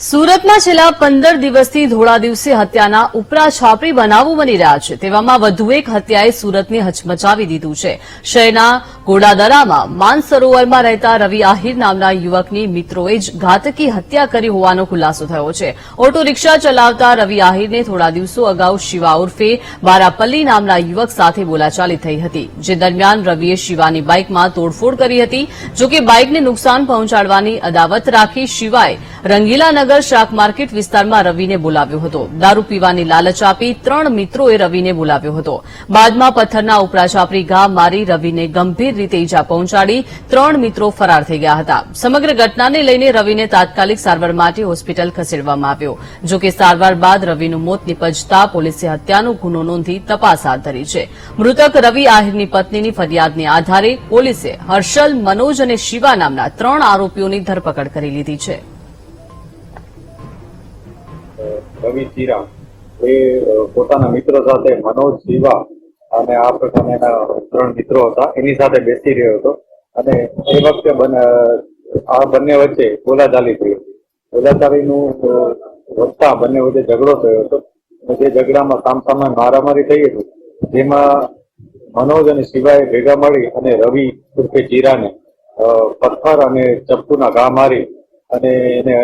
સુરતમાં છેલ્લા પંદર દિવસથી ધોળા દિવસે હત્યાના ઉપરા બનાવો બની રહ્યા છે. તેવામાં વધુ એક હત્યાએ સુરતને હચમચાવી દીધું છે. શહેરના ઘોડાદરામાં માનસરોવરમાં રહેતા રવિ આહિર નામના યુવકની મિત્રોએ જ ઘાતકી હત્યા કરી હોવાનો ખુલાસો થયો છે. ઓટો રિક્ષા ચલાવતા રવિ આહિરને થોડા દિવસો અગાઉ શિવા ઉર્ફે બારાપલ્લી નામના યુવક સાથે બોલાચાલી થઈ હતી, જે દરમિયાન રવિએ શિવાની બાઇકમાં તોડફોડ કરી હતી, જોકે બાઇકને નુકસાન પહોંચાડવાની અદાવત રાખી શિવાએ રંગીલાનગર શાક માર્કેટ વિસ્તારમાં રવિને બોલાવ્યો હતો. દારૂ પીવાની લાલચ આપી ત્રણ મિત્રોએ રવિને બોલાવ્યો હતો. બાદમાં પથ્થરના ઉપરા ચાપરી ઘા મારી રવિને ગંભીર રીતે ઇજા પહોંચાડી ત્રણ મિત્રો ફરાર થઈ ગયા હતા. સમગ્ર ઘટનાને લઈને રવિને તાત્કાલિક સારવાર માટે હોસ્પિટલ ખસેડવામાં આવ્યો. જોકે સારવાર બાદ રવિનું મોત નીપજતા પોલીસે હત્યાનો ગુનો નોંધી તપાસ હાથ ધરી છે. મૃતક રવિ આહિરની પત્નીની ફરિયાદને આધારે પોલીસે હર્ષલ, મનોજ અને શિવા નામના ત્રણ આરોપીઓની ધરપકડ કરી લીધી છે. રવિ ચીરા એ પોતાના મિત્રો સાથે મનોજ, શિવા અને આ પ્રકારના એના ત્રણ મિત્રો હતા. એની સાથે બેસી રહ્યો હતો. અને એ વખતે આ બંને વચ્ચે બોલાચાલી થઈ હતી. બોલાચાલીનું વધતા બંને વચ્ચે ઝઘડો થયો હતો. અને જે ઝઘડામાં સામસામે મારામારી થઈ હતી, જેમાં મનોજ અને શિવાએ ભેગા મળી અને રવિ ઉર્ફે ચીરાને પથ્થર અને ચપ્પુના ઘા મારી અને એને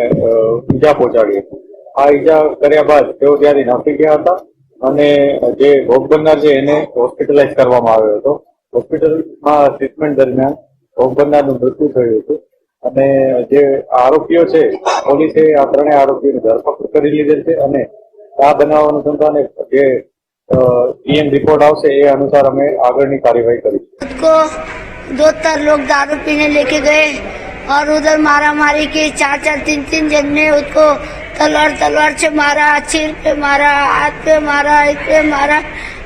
ઈજા પહોંચાડી હતી. આ ઈજા કર્યા બાદ તેઓ ત્યાંથી નાસી ગયા હતા અને જે ભોગ બનનાર છે એને હોસ્પિટલાઇઝ કરવામાં આવ્યો હતો હોસ્પિટલમાં ટ્રીટમેન્ટ દરમિયાન ભોગ બનનારનું મૃત્યુ થયું હતું અને જે આરોપીઓ છે પોલીસે આ ત્રણેય આરોપીઓની ધરપકડ કરી લીધેલ છે અને આ બનાવ અનુસંધાને જે ઈએમ રિપોર્ટ આવશે એ અનુસાર અમે આગળની કાર્યવાહી કરીશું को दो चार लोग दारू पीने लेके गए और उधर मारा मारी की चार चार तीन तीन जन ने उसको तलवार तलवार से मारा सिर पे मारा हाथ पे मारा इतने मारा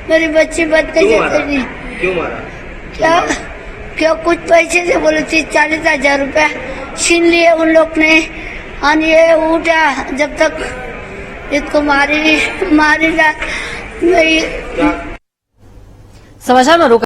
मेरी बच्ची बदते जैसे नहीं क्यों मारा क्या क्या कुछ पैसे से बोले थी चालीस हजार रुपया छीन लिए उन लोग ने और ये उठा जब तक इसको मारी मारी जा समाचार में